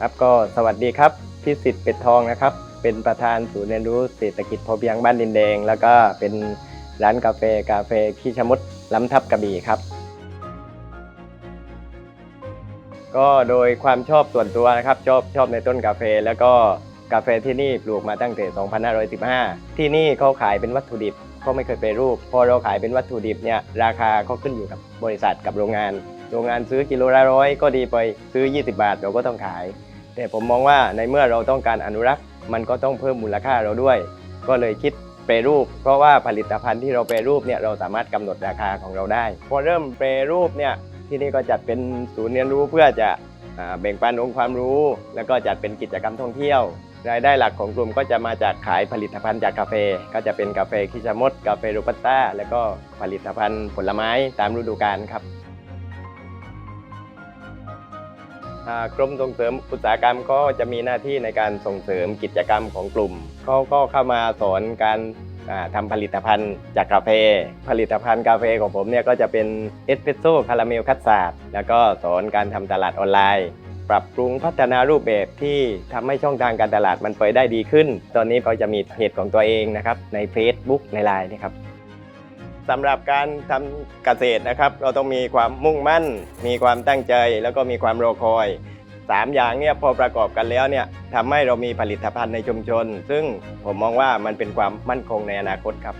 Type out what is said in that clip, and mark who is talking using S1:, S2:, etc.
S1: ครับก็สวัสดีครับพิสิทธิ์เป็ดทองนะครับ เป็นประธานศูนย์เรียนรู้เศรษฐกิจพอเพียงบ้านดินแดง แล้วก็เป็นร้านกาแฟกาแฟขี้ชะมดล้ำทับกระบี่ครับ ก็โดยความชอบส่วนตัวนะครับชอบชอบในต้นกาแฟ แล้วก็กาแฟที่นี่ปลูกมาตั้งแต่ 2515 ที่นี่เขาขายเป็นวัตถุดิบเขาไม่เคยไปรูป พอเราขายเป็นวัตถุดิบเนี่ยราคาก็ขึ้นอยู่กับบริษัทกับโรงงาน โรงงานซื้อกิโลละร้อยก็ดีไปซื้อ 20 บาทเราก็ต้องขาย แต่ผมมองว่าในเมื่อเราต้องการอนุรักษ์ มันก็ต้องเพิ่มมูลค่าเราด้วย ก็เลยคิดแปรรูป เพราะว่าผลิตภัณฑ์ที่เราแปรรูปเนี่ยเราสามารถกำหนดราคาของเราได้ พอเริ่มแปรรูปเนี่ยที่นี่ก็จัดเป็นศูนย์เรียนรู้เพื่อจะแบ่งปันองค์ความรู้ แล้วก็จัดเป็นกิจกรรมท่องเที่ยว รายได้หลักของกลุ่มก็จะมาจากขายผลิตภัณฑ์จากกาแฟ ก็จะเป็นกาแฟคิชามด กาแฟโรบัสต้า แล้วก็ผลิตภัณฑ์ผลไม้ตามฤดูกาลครับ กรมส่งเสริมอุตสาหกรรมก็จะมีหน้าที่ในการส่งเสริมกิจกรรมของกลุ่มเขาก็เข้ามาสอนการอ่าทำผลิตภัณฑ์จากกาแฟ ผลิตภัณฑ์กาแฟของผมเนี่ยก็จะเป็นเอสเปรสโซ่คาราเมลคัสตาร์ดแล้วก็สอนการทำตลาดออนไลน์ ปรับปรุงพัฒนารูปแบบที่ทำให้ช่องทางการตลาดมันไปได้ดีขึ้น ตอนนี้เขาจะมีเพจของตัวเองนะครับใน Facebook ใน Line นี่ครับ สำหรับการทำเกษตรนะครับ เราต้องมีความมุ่งมั่น มีความตั้งใจ แล้วก็มีความรอคอยสามอย่างเนี่ยพอประกอบกันแล้วเนี่ยทำให้เรามีผลิตภัณฑ์ในชุมชน ซึ่งผมมองว่ามันเป็นความมั่นคงในอนาคตครับ